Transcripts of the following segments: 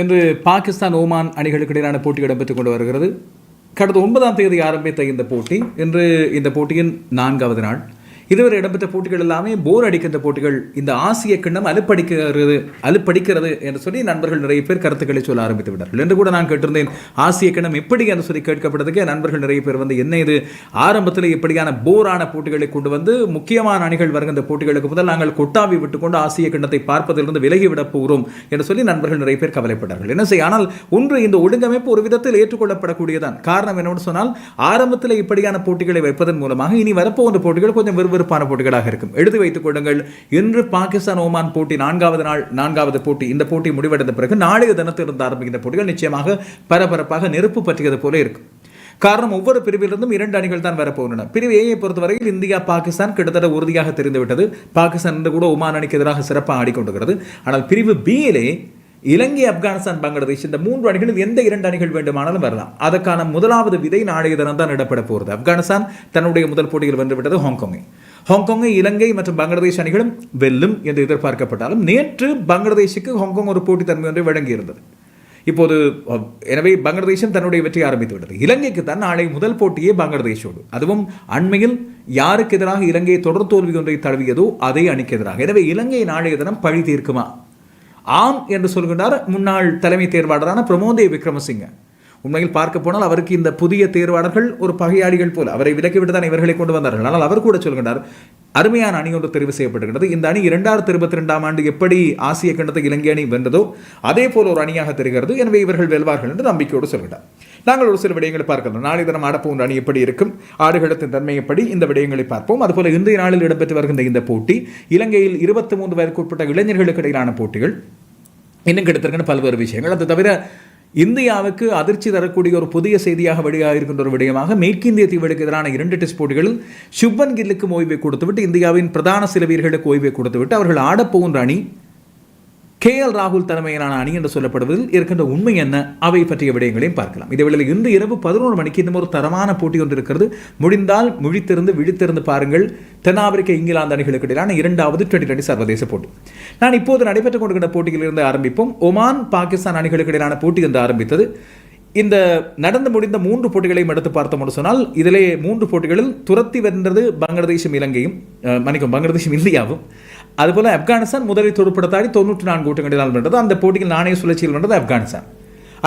இன்று பாகிஸ்தான் ஓமான் அணிகளுக்கு இடையிலான போட்டி இடம்பெற்றுக் கொண்டு வருகிறது. கடந்த ஒன்பதாம் தேதி ஆரம்பித்த இந்த போட்டி இன்று இந்த போட்டியின் நான்காவது நாள். இதுவரை இடம்பெற்ற போட்டிகள் எல்லாமே போர் அடிக்கின்ற போட்டிகள். இந்த ஆசிய கிண்ணம் அலுப்படிக்கிறது அலுப்படிக்கிறது என்று சொல்லி நண்பர்கள் நிறைய பேர் கருத்துக்களை சொல்ல ஆரம்பித்து விட்டார்கள். என்று கூட நான் கேட்டிருந்தேன் ஆசிய கிண்ணம் எப்படி என்று சொல்லி கேட்கப்பட்டதுக்கு நண்பர்கள் நிறைய பேர் வந்து என்ன இது? ஆரம்பத்தில் இப்படியான போரான போட்டிகளை கொண்டு வந்து முக்கியமான அணிகள் வருகின்ற போட்டிகளுக்கு முதல் நாங்கள் கொட்டாவி விட்டுக்கொண்டு ஆசிய கிண்ணத்தை பார்ப்பதிலிருந்து விலகிவிடப் போகிறோம் என்று சொல்லி நண்பர்கள் நிறைய பேர் கவலைப்பட்டார்கள். என்ன செய்ய ஆனால் ஒன்று இந்த ஒழுங்கமைப்பு ஒரு விதத்தில் ஏற்றுக்கொள்ளப்படக்கூடியதான். காரணம் என்னவென்று சொன்னால் ஆரம்பத்தில் இப்படியான போட்டிகளை வைப்பதன் மூலமாக இனி வரப்போகின்ற போட்டிகள் கொஞ்சம் விறுவிறுப்பான போட்டிகளாக இருக்கும். எடுத்து வைத்துக் கொள்ளுங்கள் இன்று பாகிஸ்தான் ஓமான் போட்டி நான்காவது நாள் நான்காவது போட்டி இந்த போட்டி முடிவடைந்த பிறகு நாளைய தினத்திலிருந்து ஆரம்பிக்கின்ற போட்டிகள் நிச்சயமாக பரபரப்பாக நெருப்பு பற்றியது போல இருக்கும். காரணம் ஒவ்வொரு பிரிவிலிருந்தும் இரண்டு அணிகள் தான் வரப்போகின்றன. பிரிவு ஏயை பொறுத்தவரையில் இந்தியா பாகிஸ்தான் கிட்டத்தட்ட உறுதியாக தெரிந்துவிட்டது. பாகிஸ்தான் என்று கூட ஒமான் அணிக்கு எதிராக சிறப்பாக ஆடிக்கொண்டிருக்கிறது. ஆனால் பிரிவு பியிலே இலங்கை ஆப்கானிஸ்தான் பங்களாதேஷ் இந்த மூன்று அணிகளில் எந்த இரண்டு அணிகள் வேண்டுமானாலும் வரலாம். அதற்கான முதலாவது விதை நாளைய தினம் தான் இடப்பட போகிறது. ஆப்கானிஸ்தான் தன்னுடைய முதல் போட்டியில் வந்துவிட்டது ஹாங்காங்கை ஹாங்காங்கை இலங்கை மற்றும் பங்களாதேஷ் அணிகளும் வெல்லும் என்று எதிர்பார்க்கப்பட்டாலும் நேற்று பங்களாதேஷுக்கு ஹாங்காங் ஒரு போட்டித்தன்மை ஒன்றை வழங்கியிருந்தது. இப்போது எனவே பங்களாதேஷும் தன்னுடைய வெற்றி ஆரம்பித்து விட்டது. இலங்கைக்கு தான் நாளை முதல் போட்டியே பங்களாதேஷோடு. அதுவும் அண்மையில் யாருக்கு எதிராக இலங்கை தொடர் தோல்வி ஒன்றை தழுவியதோ அதே அணிக்கு எதிராக. எனவே இலங்கை நாளைய தினம் பழி தீர்க்குமா? ஆம் என்று சொல்கின்றார் முன்னாள் தலைமை தேர்வாளரான பிரமோதே விக்ரமசிங்க. உண்மையில் பார்க்க போனால் அவருக்கு இந்த புதிய தேர்வாளர்கள் ஒரு பகையாளிகள் போல். அவரை விலக்கிவிட்டு தான் இவர்களை கொண்டு வந்தார்கள். ஆனால் அவர் கூட சொல்கின்றார் அருமையான அணி ஒன்று தெரிவு செய்யப்பட்டிருக்கிறது இந்த அணி இரண்டாயிரத்தி இருபத்தி ரெண்டாம் ஆண்டு எப்படி ஆசிய கண்டத்தை இலங்கை அணி வென்றதோ அதே போல் ஒரு அணியாக தெரிகிறது. எனவே இவர்கள் வெல்வார்கள் என்று நம்பிக்கையோடு சொல்கிறார் நாங்கள் ஒரு சில விடயங்களை பார்க்கிறோம் நாளை தினம் ஆடப்போன்ற அணி எப்படி இருக்கும்? ஆடுகளத்தின் தன்மை எப்படி? இந்த விடயங்களை பார்ப்போம். அதுபோல இந்திய நாளில் இடம்பெற்று வருகின்ற இந்த போட்டி இலங்கையில் இருபத்தி மூன்று வயதுக்குட்பட்ட இளைஞர்களுக்கு இடையிலான போட்டிகள் இன்னும் கிடைத்திருக்கின்ற பல்வேறு விஷயங்கள். அது தவிர இந்தியாவுக்கு அதிர்ச்சி தரக்கூடிய ஒரு புதிய செய்தியாக வெளியாக இருக்கின்ற ஒரு விடயமாக மேற்கிந்திய தீவுகளுக்கு எதிரான இரண்டு டெஸ்ட் போட்டிகளில் சுப்பன் கில்லுக்கு ஓய்வை கொடுத்துவிட்டு இந்தியாவின் பிரதான சில வீரர்களுக்கு ஓய்வை கொடுத்துவிட்டு அவர்கள் ஆடப்போகின்ற அணி கே எல் ராகுல் தலைமையிலான அணி என்று சொல்லப்படுவதில் இருக்கின்ற உண்மை என்ன? அவை பற்றிய விடயங்களையும் பார்க்கலாம். இதே வேளையில் இன்று இரவு பதினோரு மணிக்கு இன்னும் ஒரு தரமான போட்டி ஒன்று இருக்கிறது. முடிந்தால் முழித்திருந்து விழித்திருந்து பாருங்கள். தென்னாப்பிரிக்க இங்கிலாந்து அணிகளுக்கு இடையிலான இரண்டாவது டுவெண்டி டுவெண்டி சர்வதேச போட்டி. நான் இப்போது நடைபெற்றுக் கொண்டிருக்கிற போட்டியில் இருந்து ஆரம்பிப்போம். ஒமான் பாகிஸ்தான் அணிகளுக்கு இடையிலான போட்டி என்று ஆரம்பித்தது. இந்த நடந்து முடிந்த மூன்று போட்டிகளையும் எடுத்து பார்த்தோம் சொன்னால் இதிலே மூன்று போட்டிகளில் துரத்தி வென்றது பங்களாதேஷும் இலங்கையும் மன்னிக்கும் பங்களாதேஷும் இந்தியாவும். அதுபோல் ஆப்கானிஸ்தான் முதலில் துடுப்படுத்தாடி தொண்ணூற்றி நான்கு ஓட்டங்களினால் வென்றது. அந்த போட்டியில் நாணய சுழற்சியில் வென்றது ஆப்கானிஸ்தான்.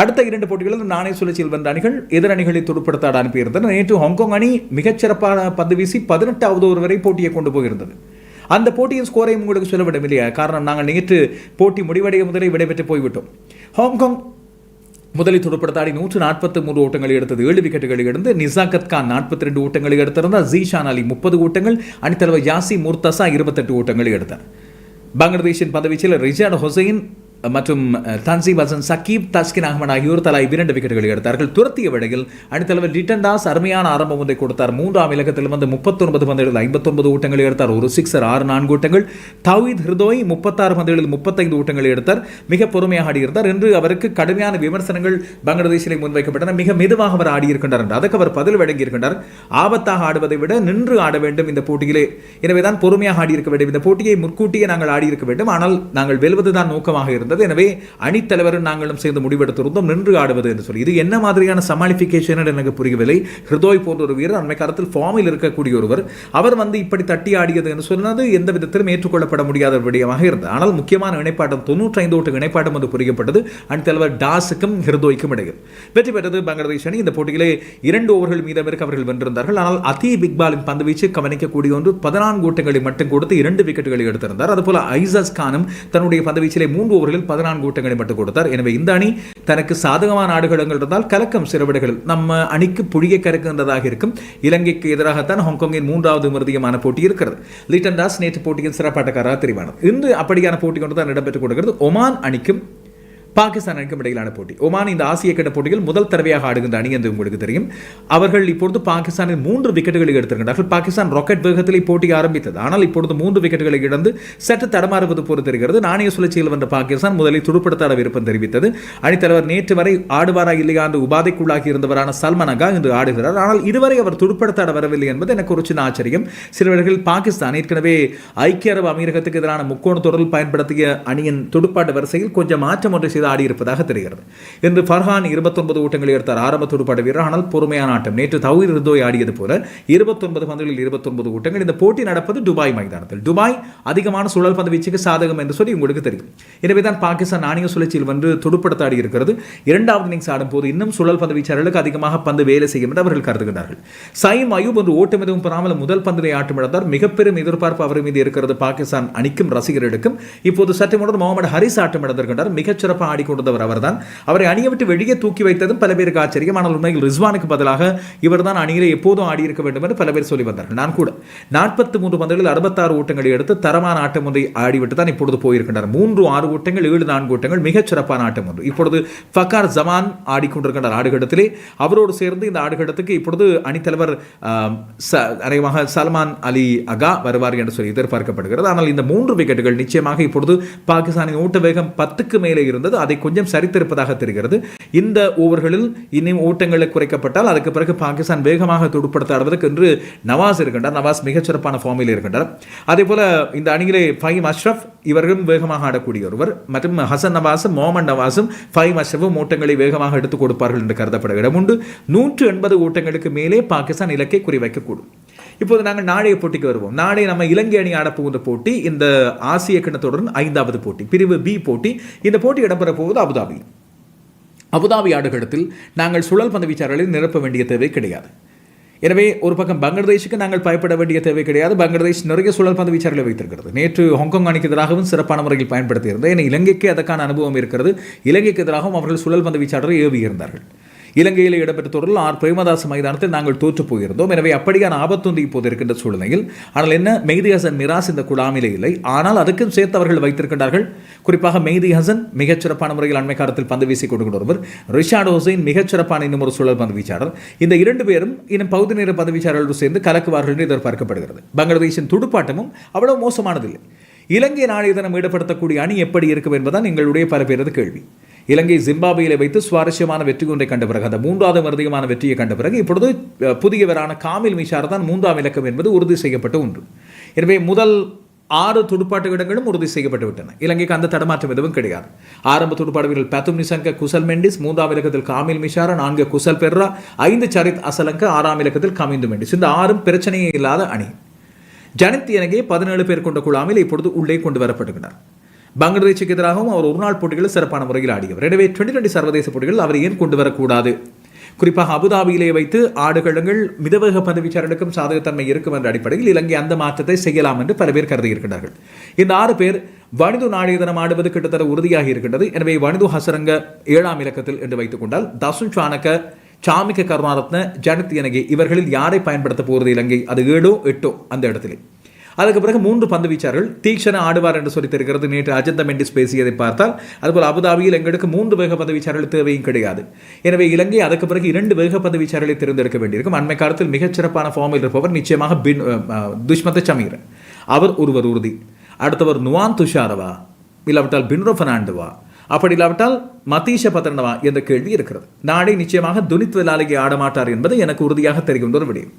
அடுத்த இரண்டு போட்டிகளில் நாணய சுழற்சியில் வென்ற அணிகள் எதிர் அணிகளை துடுப்படுத்தாட அனுப்பியிருந்தன. நேற்று ஹாங்காங் அணி மிகச்சிறப்பான பந்து வீசி பதினெட்டாவது ஒரு வரை போட்டியை கொண்டு போயிருந்தது. அந்த போட்டியின் ஸ்கோரையும் உங்களுக்கு சொல்ல இல்லையா காரணம் நாங்கள் நேற்று போட்டி முடிவடைய முதலே விடைபெற்று போய்விட்டோம். ஹாங்காங் முதலில் துடுப்படுத்தாடி நூற்று நாற்பத்தி மூன்று ஓட்டங்களை எடுத்தது. ஏழு விக்கெட்டுகளை எடுத்து நிசாகத் கான் நாற்பத்தி ரெண்டு ஓட்டங்களை எடுத்திருந்தார். ஜீஷான் அலி முப்பது ஓட்டங்கள் அணித்தலைவர் யாசி முர்தசா இருபத்தெட்டு ஓட்டங்களை எடுத்தார். பங்களாதேஷின் பதவிச்சில் ரிஜாட் ஹொசைன் மற்றும் தன்சீப் ஹசன் சக்கீப் தஸ்கின் அகமன் ஆகியோர் தலா இரண்டு விக்கெட்டுகளை எடுத்தார்கள். துரத்திய வேளையில் அணித்தலைவர் லிட்டன் தாஸ் அருமையான ஆரம்பம் ஒன்றை கொடுத்தார். மூன்றாம் இலக்கத்தில் வந்து முப்பத்தொன்பது பந்துகளில் ஐம்பத்தொன்பது ஓட்டங்களை எடுத்தார். ஒரு சிக்ஸர் ஆறு நான்கு ஓட்டங்கள். தவீத் ஹிருதோய் முப்பத்தாறு பந்துகளில் முப்பத்தைந்து ஓட்டங்களை எடுத்தார். மிக பொறுமையாக ஆடியிருந்தார். என்று அவருக்கு கடுமையான விமர்சனங்கள் பங்களாதேஷிலே முன்வைக்கப்பட்டன. மிக மெதுவாக அவர் ஆடியிருக்கின்றார் என்று. அதற்கு அவர் பதில் வழங்கியிருக்கின்றார். ஆபத்தாக ஆடுவதை விட நின்று ஆட வேண்டும் இந்த போட்டியிலே. எனவேதான் பொறுமையாக ஆடியிருக்க வேண்டும். இந்த போட்டியை முற்கூட்டியே நாங்கள் ஆடியிருக்க வேண்டும். ஆனால் நாங்கள் வெல்வதுதான் நோக்கமாக இருந்தது. இருந்தது எனவே அணித்தலைவரும் நாங்களும் சேர்ந்து முடிவெடுத்திருந்தோம். நின்று ஆடுவது என்று சொல்லி. இது என்ன மாதிரியான சமாளிஃபிகேஷன் எனக்கு புரியவில்லை. ஹிருதோய் போன்ற ஒரு வீரர் அண்மை காலத்தில் ஃபார்மில் இருக்கக்கூடிய ஒருவர் அவர் வந்து இப்படி தட்டி ஆடியது என்று சொன்னது எந்த விதத்திலும் ஏற்றுக்கொள்ளப்பட முடியாத விடயமாக இருந்தது. ஆனால் முக்கியமான இணைப்பாட்டம் தொன்னூற்றி ஐந்து ஓட்டு இணைப்பாட்டம் வந்து புரியப்பட்டது அணித்தலைவர் டாஸுக்கும் ஹிருதோய்க்கும் இடையில். வெற்றி பெற்றது பங்களாதேஷ் அணி. இந்த போட்டியிலே இரண்டு ஓவர்கள் மீதம் இருக்க அவர்கள் வென்றிருந்தார்கள். ஆனால் அதி பிக்பாலின் பந்து வீச்சு கவனிக்கக்கூடிய ஒன்று பதினான்கு ஓட்டங்களை மட்டும் கொடுத்து இரண்டு விக்கெட்டுகளை எடுத்திருந்தார். அதுபோல ஐசஸ் கானும் தன்னுடைய பந்து வீச்சிலே மூன்று ஓவர்களில் பதினான்கு ஓட்டங்களை மட்டும் கொடுத்தார். எனவே இந்த அணி தனக்கு சாதகமான ஆடுகளங்கள் இருந்தால் கலக்கம் சிறுவிடுகளில் நம்ம அணிக்கு புழிய கறக்குகின்றதாக இருக்கும். இலங்கைக்கு எதிராகத்தான் ஹாங்காங்கின் மூன்றாவது மிருதியமான போட்டி இருக்கிறது. லிட்டன் தாஸ் நேற்று போட்டியின் சிறப்பாட்டக்காராக தெரிவானது. இன்று அப்படியான போட்டி கொண்டு தான் இடம்பெற்றுக் கொடுக்கிறது ஒமான் அணிக்கும் பாகிஸ்தான் இடையிலான போட்டி. ஒமான் இந்த ஆசிய கட்ட போட்டியில் முதல் தடவையாக ஆடுகின்ற அணி என்று உங்களுக்கு தெரியும். அவர்கள் இப்பொழுது பாகிஸ்தானில் மூன்று விக்கெட்டுகளை எடுத்திருக்கிறார்கள் பாகிஸ்தான் ராக்கெட் வேகத்தில் போட்டி ஆரம்பித்தது. ஆனால் இப்பொழுது மூன்று விக்கெட்டுகளை இழந்து சற்று தடமாறுவது போல தெரிகிறது. நாணய சுழற்சியில் வந்த பாகிஸ்தான் முதலில் துடுப்படுத்தாட விருப்பம் தெரிவித்தது. அணித்தலைவர் நேற்று வரை ஆடுவாரா இல்லையா என்று உபாதைக்குள்ளாகி இருந்தவரான சல்மான் அகா இன்று ஆடுகிறார். ஆனால் இதுவரை அவர் துடுப்படுத்தாட வரவில்லை என்பது எனக்கு ஒரு சின்ன ஆச்சரியம். சிலவர்கள் பாகிஸ்தான் ஏற்கனவே ஐக்கிய அரபு அமீரகத்துக்கு எதிரான முக்கோண தொடரில் பயன்படுத்திய அணியின் துடுப்பாட்ட வரிசையில் கொஞ்சம் மாற்றம் ஒன்றை செய்து ஆடியிருப்பதாக தெரிகிறது. இன்று ஃபர்ஹான் இருபத்தொன்பது ஓட்டங்களை எடுத்தார். ஆரம்ப துடுப்பாட்ட வீரர். ஆனால் பொறுமையான ஆட்டம். நேற்று தவிர ரிதோய் ஆடியது போல இருபத்தொன்பது பந்துகளில் இருபத்தொன்பது ஓட்டங்கள் இந்த போட்டி நடப்பது துபாய் மைதானத்தில். துபாய் அதிகமான சுழல் பந்து வீச்சுக்கு சாதகம் என்று சொல்லி உங்களுக்கு தெரியும். எனவே தான் பாகிஸ்தான் நாணய சுழற்சியில் வந்து துடுப்படுத்த ஆடி இருக்கிறது. இரண்டாவது இன்னிங்ஸ் ஆடும் போது இன்னும் சுழல் பந்து வீச்சாளர்களுக்கு அதிகமாக பந்து வேலை செய்யும் என்று அவர்கள் கருதுகிறார்கள் சயிம் அயூப் ஒன்று ஓட்டம் எதுவும் பெறாமல் முதல் பந்தினை ஆட்டம் இழந்தார். மிகப்பெரும் எதிர்பார்ப்பு அவர் மீது இருக்கிறது பாகிஸ்தான் அணிக்கும் ரசிகர்களுக்கும். இப்போது சற்று முன்னர் முகமது ஹரிஸ் ஆட்டம் இழந்திருக்கின்றார். மிகச்சிறப்பாக ஆடிக்கொண்டவர் அவர்தான். அவரை அணியை விட்டு வெளியே தூக்கி வைத்ததும் பல பேருக்கு ஆச்சரியம். ஆனால் உண்மையில் ரிஸ்வானுக்கு பதிலாக இவர்தான் அணியிலே எப்போதும் ஆடியிருக்க வேண்டும் என்று பல பேர் சொல்லி வந்தார்கள். நான் கூட. நாற்பத்தி மூன்று பந்துகளில் அறுபத்தாறு ஓட்டங்களை எடுத்து தரமான ஆட்டம் ஒன்றை ஆடிவிட்டு தான் இப்பொழுது போயிருக்கின்றார். மூன்று ஆறு ஓட்டங்கள் ஏழு நான்கு ஓட்டங்கள் மிகச் சிறப்பான ஆட்டம் ஒன்று. இப்பொழுது ஃபக்கார் ஜமான் ஆடிக்கொண்டிருக்கின்றார் ஆடுகளத்திலே. அவரோடு சேர்ந்து இந்த ஆடுகளத்துக்கு இப்பொழுது அணித்தலைவர் ச- அநேகமாக சல்மான் அலி அகா வருவார் என்று சொல்லி எதிர்பார்க்கப்படுகிறது. ஆனால் இந்த மூன்று விக்கெட்டுகள் நிச்சயமாக இப்பொழுது பாகிஸ்தானின் ஓட்ட வேகம் பத்துக்கு மேலே இருந்தது. அதை கொஞ்சம் சரித்திருப்பதாக தெரிகிறது. இந்த ஓவர்களில் இன்னும் ஓட்டங்களை குறைக்கப்பட்டால் அதுக்கு பிறகு பாகிஸ்தான் வேகமாக துடுப்படுத்த ஆடுவதற்கு என்று நவாஸ் இருக்கின்றார். நவாஸ் மிகச்சிறப்பான ஃபார்மில் இருக்கின்றார். அதே போல இந்த அணியிலே ஃபஹிம் அஷ்ரஃப் இவர்களும் வேகமாக ஆடக்கூடிய ஒருவர். மற்றும் ஹசன் நவாஸும் மோமன் நவாஸும் ஃபஹிம் அஷ்ரஃபும் ஓட்டங்களை வேகமாக எடுத்துக் கொடுப்பார்கள் என்று கருதப்பட இடம் உண்டு நூற்று எண்பது ஓட்டங்களுக்கு மேலே பாகிஸ்தான் இலக்கை குறிவைக்கக்கூடும் இப்போது நாங்கள் நாளைய போட்டிக்கு வருவோம். நாளை நம்ம இலங்கை அணி ஆடப்போகிற போட்டி இந்த ஆசிய கிணத்துடன் ஐந்தாவது போட்டி பிரிவு பி போட்டி. இந்த போட்டி இடம்பெற போவது அபுதாபி. அபுதாபி ஆடுகளத்தில் நாங்கள் சுழல் பந்து வீச்சாளர்களை நிரப்ப வேண்டிய தேவை கிடையாது. எனவே ஒரு பக்கம் பங்களாதேஷுக்கு நாங்கள் பயப்பட வேண்டிய தேவை கிடையாது. பங்களாதேஷ் நிறைய சுழல் பந்து வீச்சாளர்களை வைத்திருக்கிறது. நேற்று ஹாங்காங் அணிக்கு எதிராகவும் சிறப்பான முறையில் பயன்படுத்தியிருந்தது. ஏன்னா இலங்கைக்கு அதற்கான அனுபவம் இருக்கிறது. இலங்கைக்கு எதிராகவும் அவர்கள் சுழல் பந்து வீச்சாளரை ஏவியிருந்தார்கள். இலங்கையில் இடம்பெற்ற தொடரில் ஆர். பிரேமதாஸ் மைதானத்தில் நாங்கள் தோற்று போயிருந்தோம். எனவே அப்படியான ஆபத்தொன்று இப்போது இருக்கின்ற சூழ்நிலையில் ஆனால் என்ன மெய்தி ஹசன் மிராஸ் இந்த குழாமிலே இல்லை. ஆனால் அதுக்கும் சேர்த்து அவர்கள் வைத்திருக்கின்றார்கள். குறிப்பாக மெய்தி ஹசன் மிகச்சிறப்பான முறையில் அண்மை காலத்தில் பந்து வீசி கொடுக்கின்ற ஒருவர். ரிஷாட் ஹுசைன் மிகச்சிறப்பான இன்னும் ஒரு சுழல் பந்து வீச்சாளர். இந்த இரண்டு பேரும் இன்னும் பகுதி நேர பந்து சேர்ந்து கலக்குவார்கள் என்று எதிர்பார்க்கப்படுகிறது. பங்களாதேஷின் துடுப்பாட்டமும் அவ்வளவு மோசமானதில்லை. இலங்கை நாளைய தினம் ஈடுபடுத்தக்கூடிய அணி எப்படி இருக்கும் என்பதுதான் எங்களுடைய பல பேரது கேள்வி. இலங்கை ஜிம்பாபேயில் வைத்து சுவாரஸ்யமான வெற்றி ஒன்றை கண்ட பிறகு அந்த மூன்றாவது மருதிகமான வெற்றியை கண்ட பிறகு இப்பொழுது புதியவரான காமில் மிஷார் தான் மூன்றாம் இலக்கம் என்பது உறுதி செய்யப்பட்ட ஒன்று. எனவே முதல் ஆறு துடுப்பாட்ட இடங்களும் உறுதி செய்யப்பட்டு விட்டன. இலங்கைக்கு அந்த தடமாற்றம் எதுவும் கிடையாது. ஆரம்ப துடுப்பாட்ட வீரர்கள் பேத்தும் நிசங்க குசல் மெண்டிஸ் மூன்றாம் இலக்கத்தில் காமில் மிஷாரா நான்கு குசல் பெர்ரா ஐந்து சரித் அசலங்க ஆறாம் இலக்கத்தில் கமிந்து மெண்டிஸ். இந்த ஆறும் பிரச்சனையே இல்லாத அணி. ஜனித் எனகே பதினேழு பேர் கொண்ட குழாமில் இப்பொழுது உள்ளே கொண்டு வரப்படுகிறார் பங்களாதேஷுக்கு எதிராகவும் அவர் ஒருநாள் போட்டிகளில் சிறப்பான முறையில் ஆடியவர். எனவே டுவெண்ட்டி டுவெண்ட்டி சர்வதேச போட்டிகள் அவர் ஏன் கொண்டு வரக்கூடாது? குறிப்பாக அபுதாபியிலே வைத்து ஆடுகளங்கள் மிதவேக பதவிச்சாரர்களுக்கும் சாதகத்தன்மை இருக்கும் என்ற அடிப்படையில் இலங்கை அந்த மாற்றத்தை செய்யலாம் என்று பல பேர் கருதியிருக்கிறார்கள் இந்த ஆறு பேர் வனிது நாளைய தினம் ஆடுவது கிட்டத்தட்ட உறுதியாக இருக்கின்றது. எனவே வனிது ஹசரங்க ஏழாம் இலக்கத்தில் என்று வைத்துக் கொண்டால் தசுன் சாணக்க சாமிக்க கருணாரத்ன ஜனத் எனகே இவர்களில் யாரை பயன்படுத்த போகிறது இலங்கை? அது ஏழோ எட்டோ அந்த இடத்திலே. அதுக்கு பிறகு மூன்று பந்து வீச்சார்கள் தீக்ஷண ஆடுவார் என்று சொல்லி தெரிகிறது நேற்று அஜந்த மெண்டிஸ் பேசியதை பார்த்தால் அதுபோல் அபுதாபியில் எங்களுக்கு மூன்று வேக பந்து வீச்சார்கள் தேவையும் கிடையாது. எனவே இலங்கை அதுக்கு பிறகு இரண்டு வேக பந்து வீச்சார்களை தேர்ந்தெடுக்க வேண்டியிருக்கும். அண்மை காலத்தில் மிகச்சிறப்பான ஃபார்மில் இருப்பவர் நிச்சயமாக பின் துஷ்மத சமீர். அவர் ஒருவர் உறுதி. அடுத்தவர் நுவான் துஷாரவா. இல்லாவிட்டால் பின்ரோ பெர்னாண்டோவா. அப்படி இல்லாவிட்டால் மதீஷ பத்ரனவா என்ற கேள்வி இருக்கிறது. நாளை நிச்சயமாக துனித் வெலாலிகை ஆடமாட்டார் என்பது எனக்கு உறுதியாக தெரிகின்ற ஒரு விடயம்.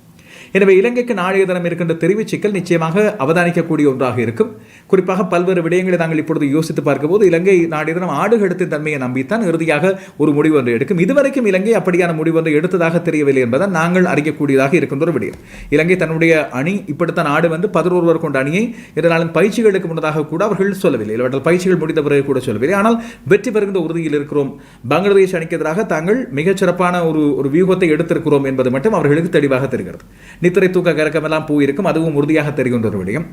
எனவே இலங்கைக்கு நாளைய தினம் இருக்கின்ற தெரிவுச் சிக்கல் நிச்சயமாக அவதானிக்கக்கூடிய ஒன்றாக இருக்கும். குறிப்பாக பல்வேறு விடயங்களை நாங்கள் இப்பொழுது யோசித்து பார்க்கும்போது இலங்கை நாளைய தினம் ஆடுகளத்தின் தன்மையை நம்பித்தான் இறுதியாக ஒரு முடிவு ஒன்று எடுக்கும். இதுவரைக்கும் இலங்கை அப்படியான முடிவு ஒன்று எடுத்ததாக தெரியவில்லை என்பதால் நாங்கள் அறியக்கூடியதாக இருக்கின்ற ஒரு விடயம். இலங்கை தன்னுடைய அணி இப்படித்தான் ஆடு வந்து பதினோருவர் கொண்ட அணியை இதனாலும் பயிற்சிகளுக்கு முன்னதாக கூட அவர்கள் சொல்லவில்லை. இல்லாவிட்டால் பயிற்சிகள் முடிந்த பிறகு கூட சொல்லவில்லை. ஆனால் வெற்றி பெறுகின்ற உறுதியில் இருக்கிறோம். பங்களாதேஷ் அணிக்கு எதிராக தாங்கள் மிகச்சிறப்பான ஒரு ஒரு வியூகத்தை எடுத்திருக்கிறோம் என்பது மட்டும் அவர்களுக்கு தெளிவாக தெரிகிறது. நித்திரை தூக்க கறக்கமெல்லாம் போயிருக்கும் அதுவும் உறுதியாக தெரிகின்ற ஒரு விடயம்.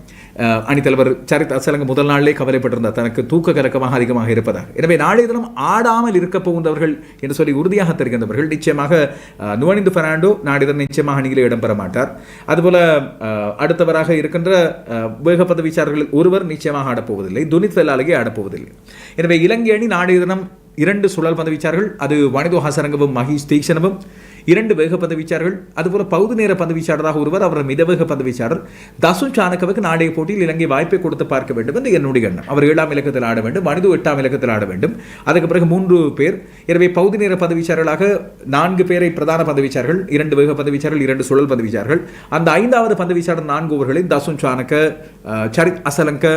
அணித்தலைவர் சரித் அசலங்க முதல் நாளிலே கவலைப்பட்டிருந்தார் தனக்கு தூக்க கலக்கமாக அதிகமாக இருப்பதாக. எனவே நாளைய தினம் ஆடாமல் இருக்க போகின்றவர்கள் என்று சொல்லி உறுதியாக தெரிகின்றவர்கள் நிச்சயமாக நுவனிந்து பெர்னாண்டோ நாளைய தினம் நிச்சயமாக அணியிலே இடம்பெற மாட்டார். அதுபோல அடுத்தவராக இருக்கின்ற வேக பதவிச்சாரர்களில் ஒருவர் நிச்சயமாக ஆடப்போவதில்லை துனித் வெல்லாலேயே ஆடப்போவதில்லை எனவே இலங்கை அணி நாளைய தினம் இரண்டு சுழல் பந்து வீச்சார்கள் அது வனிதோ ஹசரங்கவும் மகேஷ் தீக்ஷணவும் இரண்டு வேக பந்து வீச்சாளர்கள் அதுபோல பகுதி நேர பந்து வீச்சாளராக ஒருவர் அவர் மிதவேக பந்து வீச்சாளர். சாணக்கவுக்கு நாளைய போட்டியில் இலங்கை வாய்ப்பை கொடுத்து பார்க்க வேண்டும் என்று என்னுடைய எண்ணம். அவர் ஏழாம் இலக்கத்தில் ஆட வேண்டும் மனித எட்டாம் இலக்கத்தில் ஆட வேண்டும். அதுக்கு பிறகு மூன்று பேர். எனவே பகுதி நேர பந்து வீச்சாளர்களாக நான்கு பேரை பிரதான பந்து வீச்சார்கள் இரண்டு வேக பந்து வீச்சார்கள் இரண்டு சுழல் பந்து வீச்சார்கள். அந்த ஐந்தாவது பந்து வீச்சாளர் நான்கு ஓவர்களை தசு சாணக்க சரித் அசலங்க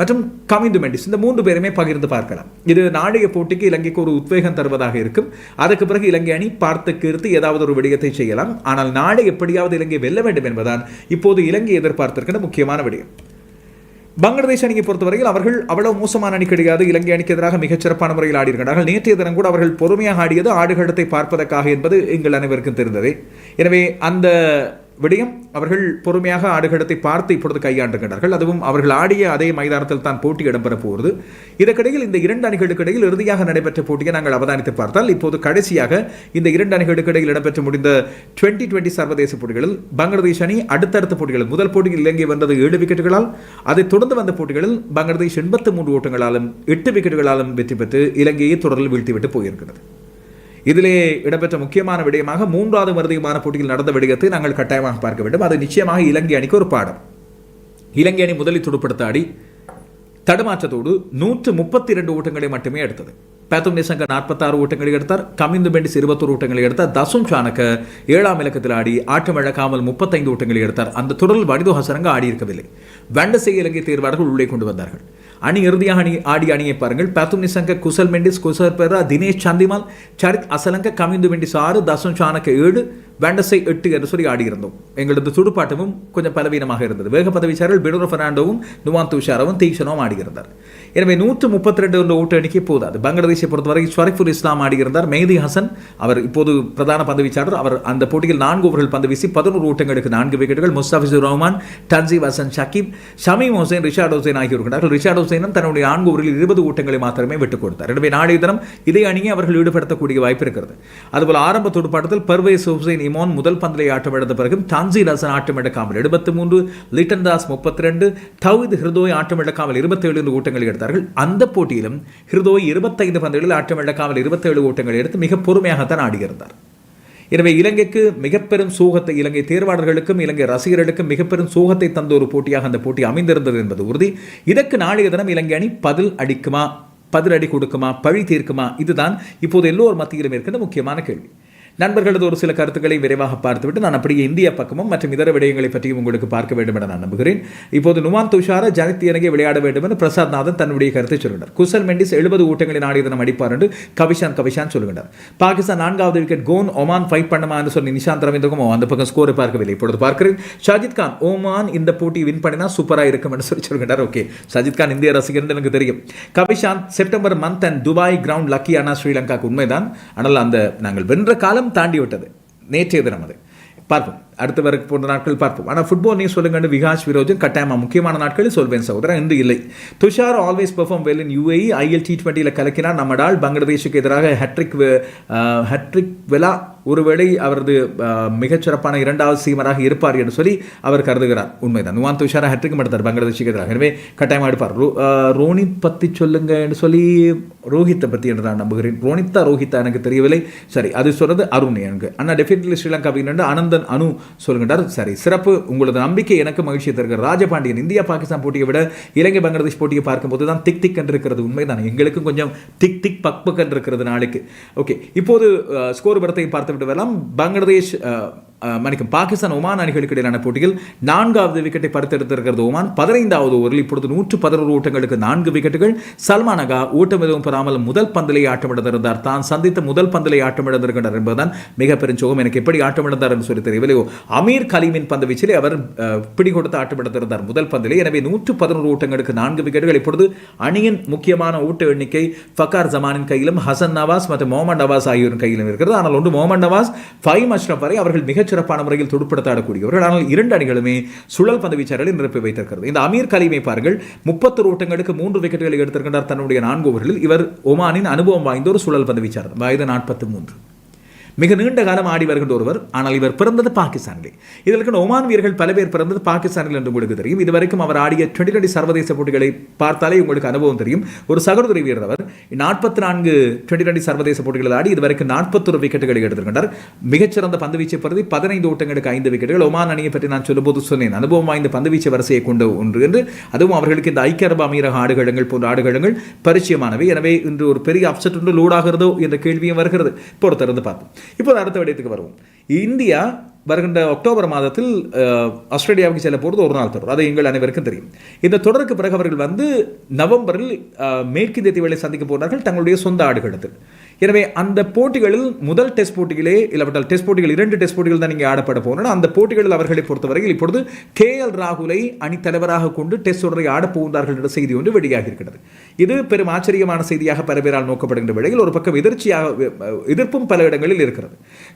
மற்றும் கமிந்து மெண்டிஸ். இந்த மூன்று பேருமே பகிர்ந்து பார்க்கலாம். இது நாளைய போட்டிக்கு இலங்கை இலங்கைக்கு ஒரு உத்வேகம் தருவதாக இருக்கும். அதற்கு பிறகு இலங்கை அணி பார்த்து கீர்த்து ஏதாவது ஒரு விடயத்தை செய்யலாம். ஆனால் நாளை எப்படியாவது இலங்கை வெல்ல வேண்டும் என்பதான் இப்போது இலங்கை எதிர்பார்த்திருக்கிற முக்கியமான விடயம். பங்களாதேஷ் அணியை பொறுத்தவரையில் அவர்கள் அவ்வளவு மோசமான அணி கிடையாது. இலங்கை அணிக்கு எதிராக மிகச்சிறப்பான முறையில் ஆடியிருக்கிறார்கள். நேற்றைய தினம் கூட அவர்கள் பொறுமையாக ஆடியது ஆடுகளத்தை பார்ப்பதற்காக என்பது எங்கள் அனைவருக்கும் தெரிந்ததே. எனவே அந்த விடயம். அவர்கள் பொறுமையாக ஆடுகளத்தை பார்த்து இப்பொழுது கையாண்டுகின்றார்கள். அதுவும் அவர்கள் ஆடிய அதே மைதானத்தில் தான் போட்டி இடம்பெற போகிறது. இதற்கிடையில் இந்த இரண்டு அணிகளுக்கு இடையில் இறுதியாக நடைபெற்ற போட்டியை நாங்கள் அவதானித்து பார்த்தால் இப்போது கடைசியாக இந்த இரண்டு அணிகளுக்கு இடையில் இடம்பெற்று முடிந்த டுவெண்ட்டி டுவெண்ட்டி சர்வதேச போட்டிகளில் பங்களாதேஷ் அணி அடுத்தடுத்த போட்டிகளில் முதல் போட்டியில் இலங்கை வந்தது ஏழு விக்கெட்டுகளால் அதைத் தொடர்ந்து வந்த போட்டிகளில் பங்களாதேஷ் எண்பத்து மூன்று ஓட்டங்களாலும் எட்டு விக்கெட்டுகளாலும் வெற்றி பெற்று இலங்கையை தொடரில் வீழ்த்திவிட்டு போயிருக்கிறது. இதிலே இடம்பெற்ற முக்கியமான விடயமாக மூன்றாவது மருதியமான போட்டியில் நடந்த விடயத்தை நாங்கள் கட்டாயமாக பார்க்க வேண்டும். அது நிச்சயமாக இலங்கை அணிக்கு ஒரு பாடம். இலங்கை அணி முதலில் துடுப்படுத்த ஆடி தடுமாற்றத்தோடு நூற்று முப்பத்தி இரண்டு ஓட்டங்களை மட்டுமே எடுத்தது. பேத்தும் நிசங்க நாற்பத்தாறு ஓட்டங்களை எடுத்தார். கமிந்து பெண்டிஸ் இருபத்தோரு ஓட்டங்களை எடுத்தார். தசும் சாணக்க ஏழாம் இலக்கத்தில் ஆடி ஆட்டம் இழக்காமல் முப்பத்தைந்து ஓட்டங்களை எடுத்தார். அந்த தொடரில் வனிதோ ஹசரங்க ஆடி வண்டசை இலங்கை தேர்வாளர்கள் உள்ளே கொண்டு வந்தார்கள். அணி இறுதியாக அணி ஆடி அணியை பாருங்கள். பேத்தும் நிசங்க குசல் மெண்டிஸ் குசர் பெரா தினேஷ் சந்திமால் சரித் அசலங்க கமிந்து மெண்டிஸ் ஆறு தசும் சாணக்க ஏழு வேண்டசை எட்டு என்று சொல்லி ஆடியிருந்தோம். எங்களது துடுப்பாட்டமும் கொஞ்சம் பலவீனமாக இருந்தது. வேக பதவிச்சாரர்கள் பெடோரோ பெர்னாண்டோவும் நுவான் துஷாரவும் தீக்ஷனவும் ஆடியிருந்தார். எனவே நூற்று முப்பத்தி ரெண்டு என்ற ஓட்டு எண்ணிக்கை போதாது. பங்களாதேஷை பொறுத்தவரை ஷரீஃபுல் இஸ்லாம் ஆடியிருந்தார். மேதி ஹசன் அவர் இப்போது பிரதான பந்துவீச்சாளர் அவர் அந்த போட்டியில் நான்கு ஓவர்கள் பந்து வீசி பதினோரு ஓட்டங்களுக்கு நான்கு விக்கெட்டுகள். முஸ்தாபிசுர் ரஹ்மான் டன்சீப் ஹசன் ஷக்கீப் ஷமீம் ஹுசைன் ரிஷாட் ஹுசைன் ஆகியோருக்கிறார்கள் ரிஷாட் ஹுசைனும் தன்னுடைய நான்கு ஓவரில் இருபது ஓட்டங்களை மாத்திரமே விட்டுக் கொடுத்தார். எனவே நாளைய தினம் இதே அணியை அவர்கள் ஈடுபடுத்தக்கூடிய வாய்ப்பு இருக்கிறது. அதுபோல் ஆரம்ப துடுப்பாட்டத்தில் பர்வேஸ் ஹுசைன் சிமோன் முதல் பந்தலை ஆட்டமிழந்த பிறகு தான்சீர் ஹசன் ஆட்டமிழக்காமல் எழுபத்தி மூன்று லிட்டன் தாஸ் முப்பத்தி ரெண்டு தவித் ஹிருதோய் ஆட்டமிழக்காமல் இருபத்தேழு என்று ஓட்டங்களை எடுத்தார்கள். அந்த போட்டியிலும் ஹிருதோய் இருபத்தைந்து பந்தலில் ஆட்டமிழக்காமல் இருபத்தேழு ஓட்டங்களை எடுத்து மிக பொறுமையாகத்தான் ஆடியிருந்தார். எனவே இலங்கைக்கு மிகப்பெரும் சோகத்தை இலங்கை தேர்வாளர்களுக்கும் இலங்கை ரசிகர்களுக்கும் மிகப்பெரும் சோகத்தை தந்த ஒரு போட்டியாக அந்த போட்டி அமைந்திருந்தது என்பது உறுதி. இதற்கு நாளைய தினம் இலங்கை அணி பதில் அடிக்குமா பதிலடி கொடுக்குமா பழி தீர்க்குமா இதுதான் இப்போது எல்லோர் மத்தியிலும் இருக்கின்ற முக்கியமான கேள்வி. நண்பர்களது ஒரு சில கருத்துக்களை விரைவாக பார்த்துவிட்டு நான் அப்படியே இந்திய பக்கமும் மற்றும் இதர விடயங்களை பற்றியும் உங்களுக்கு பார்க்க வேண்டும் என நான் நம்புகிறேன். இப்போது நுவான் துஷார ஜனித் இணங்கி விளையாட வேண்டும் என்று பிரசாத் நாதன் தன்னுடைய கருத்தை சொல்கிறார் குசல் மெண்டிஸ் எழுபது ஊட்டங்களின் நாடிய தினம் அடிப்பார் என்று கவிஷான் கவிஷான் சொல்கிறார் பாகிஸ்தான் நான்காவது விக்கெட் கோன் ஒமான் ஃபைட் பண்ணுமா என்று சொல்லி நிஷாந்த் ரவீந்திரகும் அந்த பக்கம் ஸ்கோரை பார்க்கவில்லை. இப்பொழுது பார்க்கிறேன். ஷாஜித் கான் ஓமான் இந்த போட்டி வின் பண்ணினா சூப்பராக இருக்கும் என்று சொல்லி சொல்கிறார் ஓகே. ஷாஜித் கான் இந்திய ரசிகர் என்று எனக்கு தெரியும். Kavishanth September month and Dubai ground lucky ஆனா ஸ்ரீலங்காக்கு உண்மைதான். ஆனால் அந்த நாங்கள் வென்ற காலம் தாண்டி விட்டது நேற்றைய தினம் அது. பார்ப்போம். அடுத்த வரைக்கும் போன்ற நாட்கள் பார்ப்போம். ஆனால் ஃபுட்பால் நீ சொல்லுங்க விகாஷ் விரோஜன் கட்டாயமா முக்கியமான நாட்களில் சொல்வேன் சகோதரன் இன்று இல்லை. Tushar always perform well in UAE IL T டுவெண்ட்டியில் கலக்கினார் நம்மடால். பங்களாதேஷுக்கு எதிராக ஹட்ரிக் ஹட்ரிக் வெலா ஒருவேளை அவரது மிகச்சிறப்பான இரண்டாவது சீமராக இருப்பார் என்று சொல்லி அவர் கருதுகிறார். உண்மைதான். நுவான் துஷாரா ஹட்ரிக் எடுத்தார் பங்களாதேஷுக்கு எதிராக. எனவே கட்டாயமாக எடுப்பார். ரோ- அஹ், ரோனித் பற்றி சொல்லுங்க என்று சொல்லி ரோஹித்தை பற்றி என்று நான் நம்புகிறேன். ரோனித்தா ரோஹித்தா எனக்கு தெரியவில்லை. சரி அது சொல்றது அருண் எனக்கு. அண்ணா டெஃபினெட்லி ஸ்ரீலங்கா அப்படின்னு அனந்தன் அனு சொல்கின்றார் சரி சிறப்பு. உங்களது நம்பிக்கை எனக்கு மகிழ்ச்சியை தருகிறார் ராஜபாண்டியன் இந்தியா பாகிஸ்தான் போட்டியை விட இலங்கை பங்களாதேஷ் போட்டியை பார்க்கும்போது தான் திக் திக் என்று இருக்கிறது உண்மைதான்? எங்களுக்கும் கொஞ்சம் திக் திக் பக் பக் என்று இருக்கிறது நாளைக்கு. ஓகே இப்போது ஸ்கோர் படத்தை பார்த்துவிட்டு வரலாம். பங்களாதேஷ் மன்னிக்கும் பாகிஸ்தான் ஒமான் அணிகளுக்கு இடையிலான போட்டியில் நான்காவது விக்கெட்டை பறித்தெடுத்திருக்கிறது ஒமான். பதினைந்தாவது ஓவரில் இப்பொழுது நூற்று பதினோரு ஓட்டங்களுக்கு நான்கு விக்கெட்டுகள் சல்மான் அகா ஓட்டம் எதுவும் பெறாமல் முதல் பந்தலை ஆட்டமிழந்திருந்தார். தான் சந்தித்த முதல் பந்திலை ஆட்டமிழந்திருக்கிறார் என்பதுதான் மிக பெருஞ்சோகம். எனக்கு எப்படி ஆட்டமிழந்தார் என்று சொல்லி தெரியவில்லையோ அமீர் கலீமின் பந்து வீச்சிலே அவர் பிடி கொடுத்து ஆட்டமிழந்திருந்தார் முதல் பந்திலே. எனவே நூற்று பதினோரு ஓட்டங்களுக்கு நான்கு விக்கெட்டுகள் இப்பொழுது அணியின் முக்கியமான ஓட்ட எண்ணிக்கை ஃபக்கார் ஜமானின் கையிலும் ஹசன் நவாஸ் மற்றும் மொஹமட் நவாஸ் ஆகியோரின் கையிலும் இருக்கிறது. ஆனால் ஒன்று மொஹமட் நவாஸ் ஃபைவ் அஷ்ரப் வரை அவர்கள் மிகச் மிகச்சிறப்பான முறையில் துடுப்படுத்தாடக்கூடியவர்கள். ஆனால் இரண்டு அணிகளுமே சுழல் பந்து வீச்சாளர்களை நிரப்பி வைத்திருக்கிறது. இந்த அமீர் கலீமை பாருங்கள். முப்பத்தொரு ஓட்டங்களுக்கு மூன்று விக்கெட்டுகளை எடுத்திருக்கின்றார் தன்னுடைய நான்கு ஓவர்களில். இவர் ஒமானின் அனுபவம் வாய்ந்த ஒரு சுழல் பந்து வீச்சாளர் வயது நாற்பத்தி மூன்று. மிக நீண்ட காலம் ஆடி வருகின்ற ஒருவர் ஆனால் இவர் பிறந்தது பாகிஸ்தானிலே. இதற்கு ஒமான் வீரர்கள் பல பேர் பிறந்தது பாகிஸ்தானில் என்று உங்களுக்கு தெரியும். இதுவரைக்கும் அவர் ஆடிய டுவெண்டி டுவெண்டி சர்வதேச போட்டிகளை பார்த்தாலே உங்களுக்கு அனுபவம் தெரியும். ஒரு சகோதரி வீரர் அவர் நாற்பத்தி நான்கு டுவெண்டி டுவெண்டி சர்வதேச போட்டிகளில் ஆடி இதுவரைக்கும் நாற்பத்தொரு விக்கெட்டுகளை எடுத்திருக்கின்றார். மிகச்சிறந்த பந்துவீச்சை பிறகு பிரதி பதினைந்து ஓட்டங்களுக்கு ஐந்து விக்கெட்டுகள். ஒமான் அணியை பற்றி நான் சொல்லும்போது சொன்னேன். அனுபவம் வாய்ந்த பந்துவீச்சு வரிசையை கொண்ட ஒன்று என்று. அதுவும் அவர்களுக்கு இந்த ஐக்கிய அரபு அமீரக ஆடுகளங்கள் போன்ற ஆடுகளங்கள் பரிச்சயமானவை. எனவே இன்று ஒரு பெரிய அப்செட் ஒன்று லோடாகிறதோ என்ற கேள்வியும் வருகிறது. பொறுத்திருந்து பார்ப்போம். இப்போது அடுத்த விடயத்துக்கு வருவோம். இந்தியா வருகின்ற அக்டோபர் மாதத்தில் அஹ், ஆஸ்திரேலியாவுக்கு செல்ல போகிறது ஒரு நாள் தொடர். அது எங்கள் அனைவருக்கும் தெரியும். இந்த தொடருக்கு பிறகு அவர்கள் வந்து நவம்பரில் மேற்கிந்திய தீவுகளை சந்திக்க போகிறார்கள் தங்களுடைய சொந்த ஆடுகளத்தில். எனவே அந்த போட்டிகளில் முதல் டெஸ்ட் போட்டிகளே இல்லாவிட்டால் டெஸ்ட் போட்டிகள் இரண்டு டெஸ்ட் போட்டிகள் தான் இங்கே ஆடப்பட போகின்றன. அந்த போட்டிகளில் அவர்களை பொறுத்தவரையில் இப்பொழுது கே எல் ராகுலை அணித்தலைவராக கொண்டு டெஸ்ட் தொடரை ஆடப் என்ற செய்தி ஒன்று வெளியாகி இருக்கிறது இது பெரும் ஆச்சரியமான செய்தியாக பல பேரால் நோக்கப்படுகின்ற வேளையில் ஒரு பக்கம் எதிர்ச்சியாக எதிர்ப்பும் பல இடங்களில் இருக்கிறது.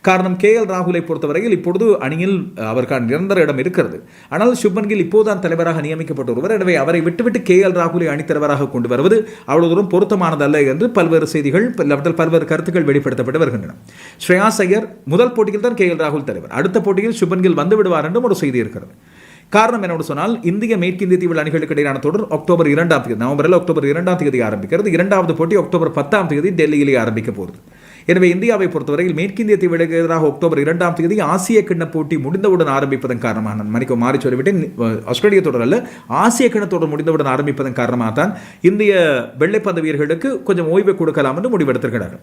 காரணம் கே எல் ராகுலை பொறுத்தவரையில் இப்பொழுது அணியில் அவருக்கான நிரந்தர இடம் இருக்கிறது. ஆனால் சுப்மன் கில் இப்போதான் தலைவராக நியமிக்கப்பட்ட ஒருவர். எனவே அவரை விட்டுவிட்டு கே எல் ராகுலை அணித்தலைவராக கொண்டு வருவது அவ்வளவு தூரம் பொருத்தமானதல்ல என்று பல்வேறு செய்திகள் பல்வேறு பல்வேறு கருத்துக்கள் வெளிப்படுத்தப்பட்டு வருகின்றன. ஸ்ரேயாஸ் ஐயர் முதல் போட்டியில் தான் கே எல் ராகுல் தலைவர். அடுத்த போட்டியில் சுபன்கில் வந்துவிடுவார் வந்து விடுவார் என்றும் ஒரு செய்தி இருக்கிறது. காரணம் என்னோட சொன்னால் இந்திய மேற்கிந்திய தீவு அணிகளுக்கு இடையிலான தொடர் அக்டோபர் இரண்டாம் தேதி நவம்பரில் அக்டோபர் இரண்டாம் தேதி ஆரம்பிக்கிறது. இரண்டாவது போட்டி அக்டோபர் பத்தாம் தேதி டெல்லியிலே ஆரம்பிக்க போகிறது. எனவே இந்தியாவை பொறுத்தவரையில் மேற்கிந்திய தீவுகளுக்கு எதிராக அக்டோபர் இரண்டாம் தேதி ஆசிய கிண்ண போட்டி முடிந்தவுடன் ஆரம்பிப்பதன் காரணமாக நான் மணிக்கு மாறி சொல்லிவிட்டேன். ஆஸ்திரேலிய தொடர் அல்ல ஆசிய கிண தொடர் முடிந்தவுடன் ஆரம்பிப்பதன் காரணமாக தான் இந்திய வெள்ளைப்பந்து வீரர்களுக்கு கொஞ்சம் ஓய்வு கொடுக்கலாம் என்று முடிவெடுத்திருக்கிறார்கள்.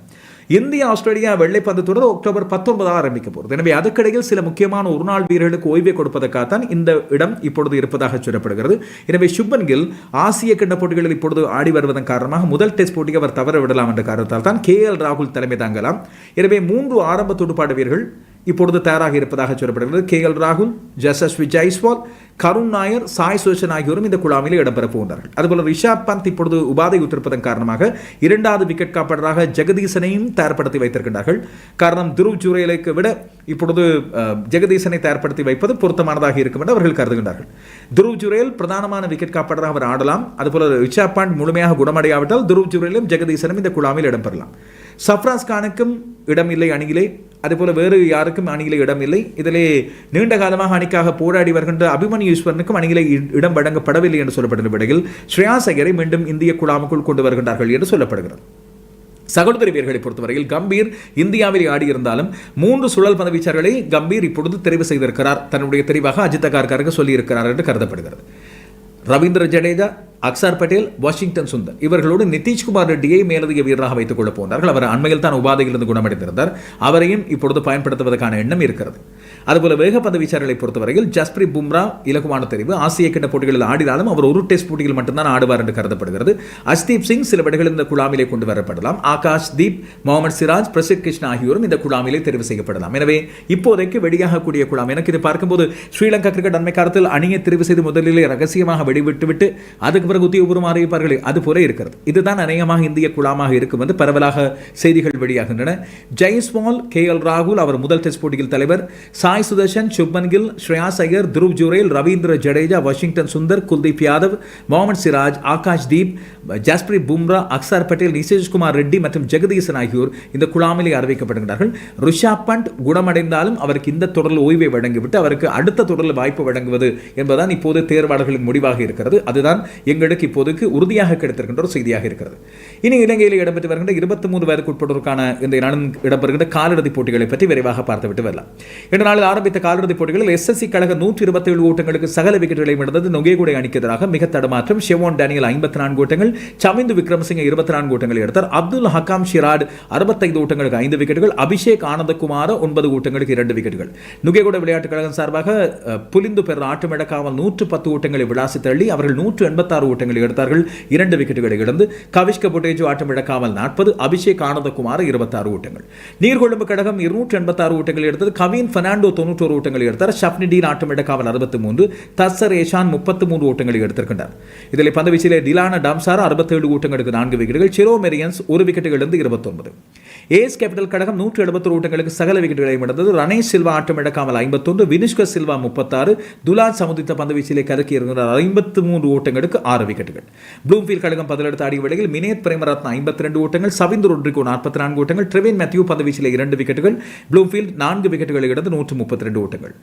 இந்தியா ஆஸ்திரேலியா வெள்ளைப்பந்து தொடர் அக்டோபர் பத்தொன்பதாக ஆரம்பிக்க போகிறது. எனவே அதுக்கிடையில் சில முக்கியமான ஒருநாள் வீரர்களுக்கு ஓய்வை கொடுப்பதற்காகத்தான் இந்த இடம் இப்பொழுது இருப்பதாக சொல்லப்படுகிறது. எனவே சுப்மன் கில் ஆசிய கிண்ண போட்டிகளில் இப்பொழுது ஆடி வருவதன் காரணமாக முதல் டெஸ்ட் போட்டியை அவர் தவற விடலாம் என்ற காரணத்தால் தான் கே எல் ராகுல் தலைமை தாங்கலாம். எனவே மூன்று ஆரம்ப துடுப்பாட்ட வீரர்கள் இப்பொழுது தயாராக இருப்பதாக சொல்லப்படுகிறது. கே எல் ராகுல் ஜசஸ்வி ஜெய்ஸ்வால் கருண் நாயர் சாய் சோஷன் ஆகியோரும் இந்த குழாமில் இடம்பெற போகின்றார்கள். அதுபோல ரிஷாப் பந்த் இப்பொழுது உபாதை உத்திருப்பதன் காரணமாக இரண்டாவது விக்கெட் காப்பாளராக ஜெகதீசனையும் தயார்படுத்தி வைத்திருக்கின்றார்கள். காரணம் துருவ் ஜூரேலுக்கு விட இப்பொழுது ஜெகதீசனை தயார்படுத்தி வைப்பது பொருத்தமானதாக இருக்கும் என்று அவர்கள் கருதுகின்றார்கள். துருவ் ஜுரேல் பிரதானமான விக்கெட் காப்பாளராக அவர் ஆடலாம். அதுபோல ரிஷாப் பந்த் முழுமையாக குணமடையாவிட்டால் துருவ் ஜுரேலும் ஜெகதீசனும் இந்த குழாமில் இடம்பெறலாம். சஃப்ராஸ் கானுக்கும் இடமில்லை அணியிலே. அதுபோல வேறு யாருக்கும் அணியிலே இடமில்லை. இதிலே நீண்ட காலமாக அணிக்காக போராடி வருகின்ற அபிமன்யு ஈஸ்வரனுக்கும் அணியிலே இடம் வழங்கப்படவில்லை என்று சொல்லப்படுகிற விடையில் ஸ்ரேயாஸ் ஐயரை மீண்டும் இந்திய குழாமுக்குள் கொண்டு வருகின்றார்கள் என்று சொல்லப்படுகிறது. சகோதரி வீரர்களை பொறுத்தவரையில் கம்பீர் இந்தியாவில் ஆடியிருந்தாலும் மூன்று சுழல் பந்து கம்பீர் இப்பொழுது தெரிவு செய்திருக்கிறார். தன்னுடைய தெரிவாக அஜித் அகார்காருக்கு சொல்லியிருக்கிறார் என்று கருதப்படுகிறது. ரவீந்திர ஜடேஜா அக்சார் பட்டேல் வாஷிங்டன் சுந்தர். இவர்களோடு நிதிஷ்குமார் ரெட்டியை மேலதிக வீரராக வைத்துக் கொள்ள போனார்கள். அவர் அண்மையில் தான் உபாதையிலிருந்து குணமடைந்திருந்தார். அவரையும் இப்பொழுது பயன்படுத்துவதற்கான எண்ணம் இருக்கிறது. அதுபோல வேகப்பந்து வீச்சாளர்களை பொறுத்தவரையில் ஜஸ்பிரித் பும்ரா இலகுவான தெரிவு. ஆசிய கிட்ட போட்டிகளில் ஆடினாலும் அவர் ஒரு டெஸ்ட் போட்டியில் மட்டும்தான் ஆடுவார் என்று கருதப்படுகிறது. அஸ்தீப் சிங் சில விடைகளில் இந்த குழாமிலே கொண்டு வரப்படலாம். ஆகாஷ் தீப் முகமது சிராஜ் பிரசித் கிருஷ்ணா ஆகியோரும் இந்த குழாமிலே தெரிவு செய்யப்படலாம். எனவே இப்போதைக்கு வெளியாகக்கூடிய குழாம். எனக்கு இது பார்க்கும்போது ஸ்ரீலங்கா கிரிக்கெட் அண்மை காலத்தில் அணியை தெரிவு செய்து முதலிலே ரகசியமாக வெடிவிட்டு விட்டு அதுக்கு பிறகு உத்தியோகபூர்வம் அறிவிப்பார்கள் அது போல இருக்கிறது. இதுதான் அநேகமாக இந்திய குழாமாக இருக்கும் என்று பரவலாக செய்திகள் வெளியாகின்றன. ஜெய்ஸ்வால் கே எல் ராகுல் அவர் முதல் டெஸ்ட் போட்டியில் தலைவர். சா சாய் சுதர்ஷன் சுப்மன் கில் ஸ்ரேயாஸ் ஐயர் துருவ் ஜூரேல் ரவீந்திர ஜடேஜா வாஷிங்டன் சுந்தர் குல்தீப் யாதவ் மொஹமத் சிராஜ் ஆகாஷ் தீப் ஜஸ்பிரித் பும்ரா அக்சார் பட்டேல் நிசேஷ்குமார் ரெட்டி மற்றும் ஜெகதீசன் ஆகியோர் இந்த குழாமிலே அறிவிக்கப்படுகிறார்கள் ரிஷாப் பண்ட் குணமடைந்தாலும் அவருக்கு இந்த தொடரில் ஓய்வை வழங்கிவிட்டு அவருக்கு அடுத்த தொடரில் வாய்ப்பு வழங்குவது என்பதுதான் இப்போது தேர்வாளர்களின் முடிவாக இருக்கிறது. அதுதான் எங்களுக்கு இப்போதுக்கு உறுதியாக கிடைத்திருக்கின்ற ஒரு செய்தியாக இருக்கிறது. இனி இலங்கையில் இடம்பெற்று வருகின்ற இருபத்தி மூன்று வயதுக்குட்பட்டோருக்கான இந்த நாளும் இடம்பெறுகின்ற காலிறுதிப் போட்டிகளை பற்றி விரைவாக பார்த்துவிட்டு வரலாம். இரண்டு நாள் நாளில் ஆரம்பித்த காலிறுதிப் போட்டிகளில் எஸ்எஸ்சி கழக நூற்றி இருபத்தி ஏழு ஓட்டங்களுக்கு சகல விக்கெட்டுகளை இழந்தது நொகேகுடை அணிக்கு எதிராக மிக தடுமாற்றம். ஷெவான் டேனியல் ஐம்பத்தி நான்கு ஓட்டங்கள் சமிந்து விக்ரமசிங்க இருபத்தி நான்கு ஓட்டங்களை எடுத்தார். அப்துல் ஹக்காம் ஷிராட் அறுபத்தைந்து ஓட்டங்களுக்கு ஐந்து விக்கெட்டுகள் அபிஷேக் ஆனந்தகுமார ஒன்பது ஓட்டங்களுக்கு இரண்டு விக்கெட்டுகள் நுகேகுட விளையாட்டுக் கழகம் சார்பாக புலிந்து பெற ஆட்டமிழக்காமல் நூற்று பத்து ஓட்டங்களை விளாசி தள்ளி அவர்கள் நூற்று எண்பத்தாறு ஓட்டங்களை எடுத்தார்கள். இரண்டு விக்கெட்டுகளை இழந்து கவிஷ்க புட்டேஜு ஆட்டமிழக்காமல் நாற்பது அபிஷேக் ஆனந்தகுமார் இருபத்தாறு ஓட்டங்கள். நீர்கொழும்பு கழகம் இருநூற்று எண்பத்தாறு ஓட்டங்களை எடுத்தது. கவின் பெர்னாண்டோ தொண்ணூற்றோரு ஓட்டங்களை எடுத்தார். ஷப்னிடீன் ஆட்டமிட காவல் அறுபத்தி மூன்று தசர் ஏஷான் முப்பத்தி மூன்று ஓட்டங்களை எடுத்திருக்கின்றார். இதில் பந்துவீச்சிலே டிலான டம்சார் அறுபத்தேழு ஓட்டங்களுக்கு நான்கு விக்கெட்டுகள் சிரோ மெரியன்ஸ் ஒரு விக்கெட்டுகள் இருந்து இருபத்தொன்பது. ஏஸ் கேபிட்டல் கழகம் நூற்றி எழுபத்தொரு ஓட்டங்களுக்கு சகல விக்கெட்டுகளை இழந்தது. ரணேஷ் சில்வா ஆட்டம் இழக்காமல் ஐம்பத்தொன்று வினிஷ்க சில்வா முப்பத்தாறு துலான் சமுதித்த பந்துவீச்சிலே கதக்கி இருந்தார் இருக்கிறார் ஐம்பத்து மூன்று ஓட்டங்களுக்கு ஆறு விக்கெட்டுகள். ப்ளூம்ஃபீல்ட் கழகம் பதிலெடுத்து ஆடிய வேளையில் மினேத் பிரேமரத்னா ஐம்பத்தி ரெண்டு ஓட்டங்கள் சவிந்து ரொட்ரிகோ நாற்பத்தி நான்கு ஓட்டங்கள் ட்ரெவின் மேத்யூ பந்துவீச்சிலே இரண்டு விக்கெட்டுகள் ப்ளூம்ஃபீல்ட் நான்கு விக்கெட்டுகளை இழந்து நூற்று முப்பத்தி ரெண்டு ஓட்டங்கள்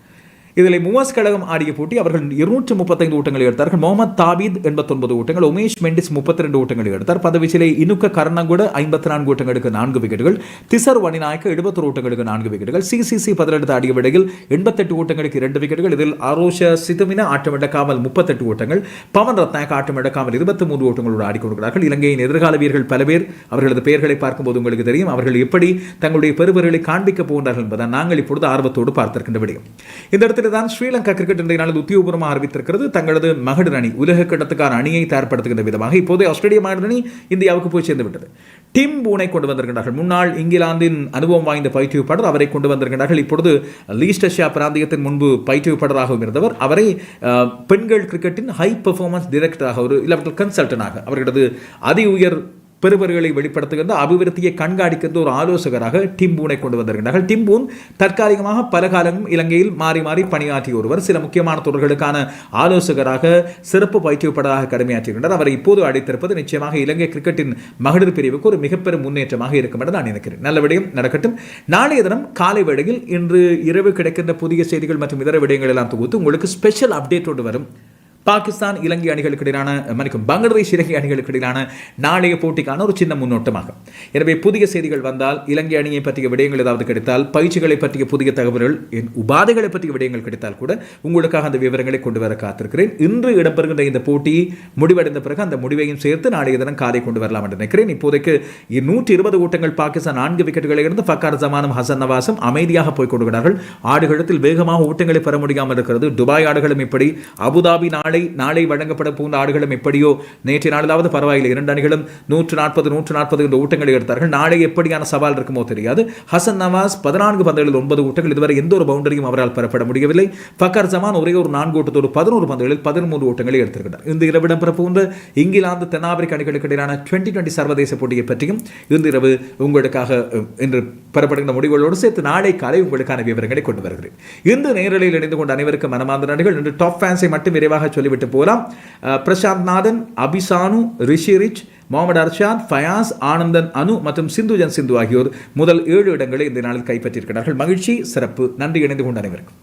இதில் மூவாஸ் கழகம் ஆடிய போட்டி அவர்கள் இருநூற்று முப்பத்தைந்து ஓட்டங்களை எடுத்தார்கள். முகமது தாபீத் எண்பத்தொன்பது ஓட்டங்கள் உமேஷ் மெண்டிஸ் முப்பத்தி ரெண்டு ஓட்டங்களை எடுத்தார். பதவிச்சிலே இனுக்க கர்ணங்குட ஐம்பத்தி நான்கு ஓட்டங்களுக்கு நான்கு விக்கெட்டுகள் திசர் வணிநாயக்க எழுபத்தொரு ஓட்டங்களுக்கு நான்கு விக்கெட்டுகள் சிசிசி பதிலெடுத்து ஆடிய விடையில் எண்பத்தெட்டு ஓட்டங்களுக்கு இரண்டு விக்கெட்டுகள் இதில் அரோஷ சிதுமின ஆட்டமிடக்காமல் முப்பத்தெட்டு ஓட்டங்கள் பவன் ரத்னாக் ஆட்டமிடக்காமல் இருபத்தி மூன்று ஓட்டங்களோடு ஆடிக்கொண்டிருக்கிறார்கள். இலங்கையின் எதிர்கால வீரர்கள் பல பேர் அவர்களது பெயர்களை பார்க்கும்போது உங்களுக்கு தெரியும். அவர்கள் எப்படி தங்களுடைய பெருவர்களை காண்பிக்கப் போகின்றார்கள் என்பதை நாங்கள் இப்பொழுது ஆர்வத்தோடு பார்த்திருக்கின்ற விடயம். இந்த இடத்தில் தான் ஸ்ரீலங்கா கிரிக்கெட் இன்றைய நாளில் உத்தியோகபூர்வமாக அறிவித்திருக்கிறது தங்களது மகளிர் அணி உலக கட்டத்துக்கான அணியை தயார்படுத்துகின்ற விதமாக இப்போது ஆஸ்திரேலிய மகளிர் அணி இந்தியாவுக்கு போய் சேர்ந்து விட்டது டிம் பூனை கொண்டு வந்திருக்கிறார்கள் முன்னாள் இங்கிலாந்தின் அனுபவம் வாய்ந்த பயிற்றுவிப்பாளர் அவரை கொண்டு வந்திருக்கிறார்கள் இப்பொழுது லீஸ்டர்ஷியா பிராந்தியத்தின் முன்பு பயிற்றுவிப்பாளராகவும் இருந்தவர். அவரை பெண்கள் கிரிக்கெட்டின் ஹை பெர்ஃபார்மன்ஸ் டிரெக்டராக ஒரு இலவட்டல் கன்சல்டனாக அவர்களது அதி உயர் பெறுபர்களை வெளிப்படுத்துகின்ற அபிவிருத்தியை கண்காணிக்கின்ற ஒரு ஆலோசகராக டிம்பூனை கொண்டு வந்திருக்கிறார்கள் டிம்பூன் தற்காலிகமாக பல காலம் இலங்கையில் மாறி மாறி பணியாற்றிய ஒருவர் சில முக்கியமான தொடர்களுக்கான ஆலோசகராக சிறப்பு பயிற்றுவிப்பதாக கடமையாற்றுகின்றார் அவரை இப்போது அழைத்திருப்பது நிச்சயமாக இலங்கை கிரிக்கெட்டின் மகளிர் பிரிவுக்கு ஒரு மிகப்பெரும் முன்னேற்றமாக இருக்கும் என்று நான் நினைக்கிறேன். நல்ல விடயம் நடக்கட்டும். நாளைய தினம் காலை வேளையில் இன்று இரவு கிடைக்கின்ற புதிய செய்திகள் மற்றும் இதர விடயங்கள் எல்லாம் தொகுத்து உங்களுக்கு ஸ்பெஷல் அப்டேட் ஒன்று வரும். பாகிஸ்தான் இலங்கை அணிகளுக்கு இடையிலான மன்னிக்கும் பங்களாதேஷ் இலங்கை அணிகளுக்கு இடையிலான நாளைய போட்டிக்கான ஒரு சின்ன முன்னோட்டமாகும். எனவே புதிய செய்திகள் வந்தால் இலங்கை அணியை பற்றிய விடயங்கள் ஏதாவது கிடைத்தால் பயிற்சிகளை பற்றிய புதிய தகவல்கள் என் உபாதைகளை பற்றிய விடயங்கள் கிடைத்தால் கூட உங்களுக்காக அந்த விவரங்களை கொண்டு வர காத்திருக்கிறேன். இன்று இடம்பெறுகின்ற இந்த போட்டி முடிவடைந்த பிறகு அந்த முடிவையும் சேர்த்து நாளைய தினம் காலை கொண்டு வரலாம் என்று நினைக்கிறேன். இப்போதைக்கு நூற்றி இருபது ஓட்டங்கள் பாகிஸ்தான் நான்கு விக்கெட்டுகளை இருந்து ஃபக்கார் ஜமானும் ஹசன் நவாஸும் அமைதியாக போய் கொண்டிருக்கிறார்கள் ஆடுகளத்தில் வேகமாக ஓட்டங்களை பெற முடியாமல் இருக்கிறது. துபாய் ஆடுகளும் இப்படி அபுதாபி நாளை நாளை வழங்கப்பட போகும் ஆடுகளும் எப்படியோ நேற்றைய நாளாவது பரவாயில்லை. இரண்டு அணிகளும் நூற்று நாற்பது நூற்று நாற்பது என்ற ஊட்டங்களை எடுத்தார்கள். நாளை எப்படியான சவால் இருக்குமோ தெரியாது. ஹசன் நவாஸ் பதினான்கு பந்துகளில் ஒன்பது ஊட்டங்கள். இதுவரை எந்த ஒரு பவுண்டரியும் அவரால் பெறப்பட முடியவில்லை. ஃபக்கர் ஜமான் ஒரே ஒரு நான்கு ஓட்டத்தோடு பதினோரு பந்துகளில் பதிமூன்று ஓட்டங்களை எடுத்திருக்கிறார். இந்த இரவு இடம்பெற போன்ற இங்கிலாந்து தென்னாப்பிரிக்க அணிகளுக்கு இடையிலான டுவெண்ட்டி டுவெண்ட்டி சர்வதேச போட்டியை பற்றியும் இந்த இரவு உங்களுக்காக இன்று பெறப்படுகின்ற முடிவுகளோடு சேர்த்து நாளை காலை உங்களுக்கான விவரங்களை கொண்டு வருகிறேன். இந்த நேரலையில் இணைந்து கொண்ட அனைவருக்கும் மனமார்ந்த நன்றிகள். இன்று டாப் ஃபேன்ஸை மட்டும் விரைவாக சொல்லிவிட்டு போகலாம். பிரசாந்த் நாதன் அபிசானு ரிஷி ரிச் முகமது அர்ஷாத் ஃபயாஸ் ஆனந்தன் அனு மற்றும் சிந்துஜன் சிந்து ஆகியோர் முதல் ஏழு இடங்களை இந்த நாளில் கைப்பற்றியிருக்கிறார்கள். மகிழ்ச்சி சிறப்பு நன்றி இணைந்து கொண்டு அனைவருக்கும்.